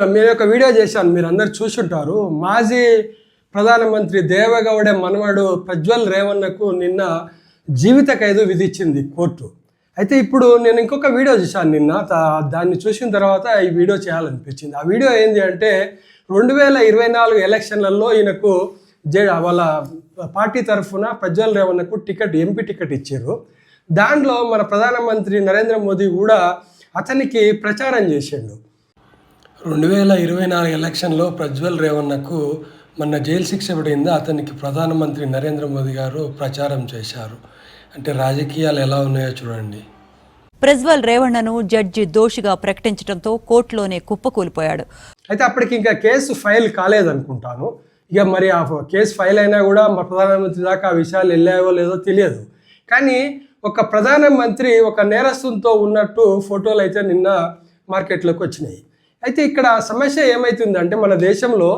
మీరు ఒక వీడియో చేశాను మీరు అందరు చూసుంటారు. మాజీ ప్రధానమంత్రి దేవగౌడ మనవడు ప్రజ్వల్ రేవన్నకు నిన్న జీవిత ఖైదు విధించింది కోర్టు. అయితే ఇప్పుడు నేను ఇంకొక వీడియో చూశాను నిన్న దాన్ని చూసిన తర్వాత ఈ వీడియో చేయాలనిపించింది. ఆ వీడియో ఏంటి అంటే రెండు వేల ఇరవై నాలుగు ఎలక్షన్లలో ఈయనకు జే వాళ్ళ పార్టీ తరఫున ప్రజ్వల్ రేవన్నకు టికెట్ ఎంపీ టికెట్ ఇచ్చారు. దాంట్లో మన ప్రధానమంత్రి నరేంద్ర మోదీ కూడా అతనికి ప్రచారం చేసిండు. రెండు వేల ఇరవై నాలుగు ఎలక్షన్లో ప్రజ్వల్ రేవన్నకు మొన్న జైలు శిక్ష పడింది అతనికి ప్రధానమంత్రి నరేంద్ర మోదీ గారు ప్రచారం చేశారు. అంటే రాజకీయాలు ఎలా ఉన్నాయో చూడండి. ప్రజ్వల్ రేవణ్ణను జడ్జి దోషిగా ప్రకటించడంతో కోర్టులోనే కుప్పకూలిపోయాడు అయితే అప్పటికి ఇంకా కేసు ఫైల్ కాలేదనుకుంటాను. ఇక మరి ఆ కేసు ఫైల్ అయినా కూడా మా ప్రధానమంత్రి దాకా ఆ విషయాలు వెళ్ళాయో లేదో తెలియదు. కానీ ఒక ప్రధానమంత్రి ఒక నేరస్తునితో ఉన్నట్టు ఫోటోలు అయితే నిన్న మార్కెట్లోకి వచ్చినాయి. అయితే ఇక్కడ సమస్య ఏమవుతుందంటే మన దేశంలో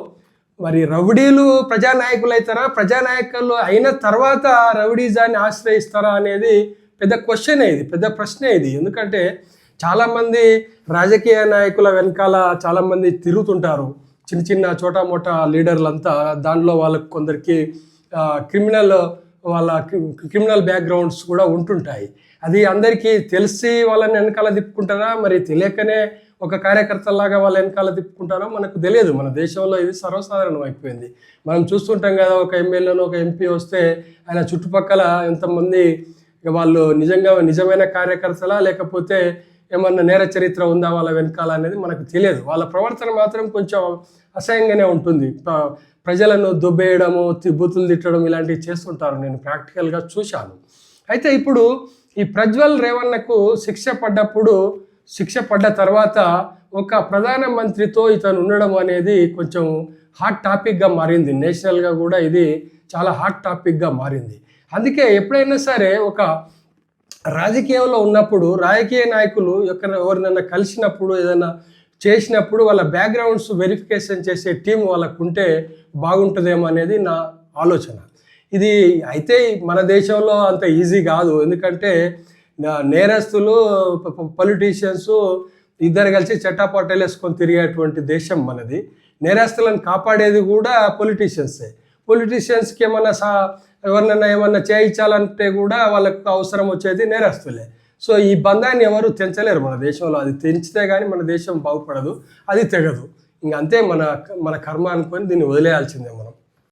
మరి రౌడీలు ప్రజానాయకులు అవుతారా ప్రజానాయకులు అయిన తర్వాత రౌడీజాన్ని ఆశ్రయిస్తారా అనేది పెద్ద క్వశ్చన్ ఇది పెద్ద ప్రశ్న ఇది. ఎందుకంటే చాలామంది రాజకీయ నాయకుల వెనకాల చాలామంది తిరుగుతుంటారు. చిన్న చిన్న చోట మోటా లీడర్లంతా దానిలో వాళ్ళకి కొందరికి క్రిమినల్ వాళ్ళ క్రిమినల్ బ్యాక్గ్రౌండ్స్ కూడా ఉంటుంటాయి. అది అందరికీ తెలిసి వాళ్ళని వెనకాల తిప్పుకుంటారా? మరి తెలియకనే ఒక కార్యకర్తలాగా వాళ్ళ వెనకాల తిప్పుకుంటారో మనకు తెలియదు. మన దేశంలో ఇది సర్వసాధారణం అయిపోయింది. మనం చూస్తుంటాం కదా ఒక ఎమ్మెల్యేను ఒక ఎంపీ వస్తే ఆయన చుట్టుపక్కల ఎంతమంది వాళ్ళు నిజంగా నిజమైన కార్యకర్తలా లేకపోతే ఏమన్నా నేర చరిత్ర ఉందా వాళ్ళ వెనకాల అనేది మనకు తెలియదు. వాళ్ళ ప్రవర్తన మాత్రం కొంచెం అసహ్యంగానే ఉంటుంది. ప్రజలను దుబ్బేయడము తి- బూతులు తిట్టడం ఇలాంటివి చేస్తుంటారు. నేను ప్రాక్టికల్గా చూశాను. అయితే ఇప్పుడు ఈ ప్రజ్వల్ రేవన్నకు శిక్ష పడ్డప్పుడు శిక్ష పడ్డ తర్వాత ఒక ప్రధానమంత్రితో ఇతను ఉండడం అనేది కొంచెం హాట్ టాపిక్గా మారింది. నేషనల్గా కూడా ఇది చాలా హాట్ టాపిక్గా మారింది. అందుకే ఎప్పుడైనా సరే ఒక రాజకీయంలో ఉన్నప్పుడు రాజకీయ నాయకులు ఎక్కడ ఎవరినైనా కలిసినప్పుడు ఏదైనా చేసినప్పుడు వాళ్ళ బ్యాక్గ్రౌండ్స్ వెరిఫికేషన్ చేసే టీం వాళ్ళకు ఉంటే బాగుంటుందేమో అనేది నా ఆలోచన. ఇది అయితే మన దేశంలో అంత ఈజీ కాదు. ఎందుకంటే నేరస్తులు పొలిటీషియన్స్ ఇద్దరు కలిసి చట్టాపట్టాలు వేసుకొని తిరిగేటువంటి దేశం మనది. నేరస్తులను కాపాడేది కూడా పొలిటీషియన్సే పొలిటీషియన్స్కి ఏమన్నా సా ఎవరినైనా ఏమన్నా చేయించాలంటే కూడా వాళ్ళకు అవసరం వచ్చేది నేరస్తులే. సో ఈ బంధాన్ని ఎవరు తెంచలేరు మన దేశంలో. అది తెంచితే కానీ మన దేశం బాగుపడదు అది తెగదు. ఇంక అంతే మన మన కర్మ అనుకొని దీన్ని వదిలేయాల్సిందే మనం.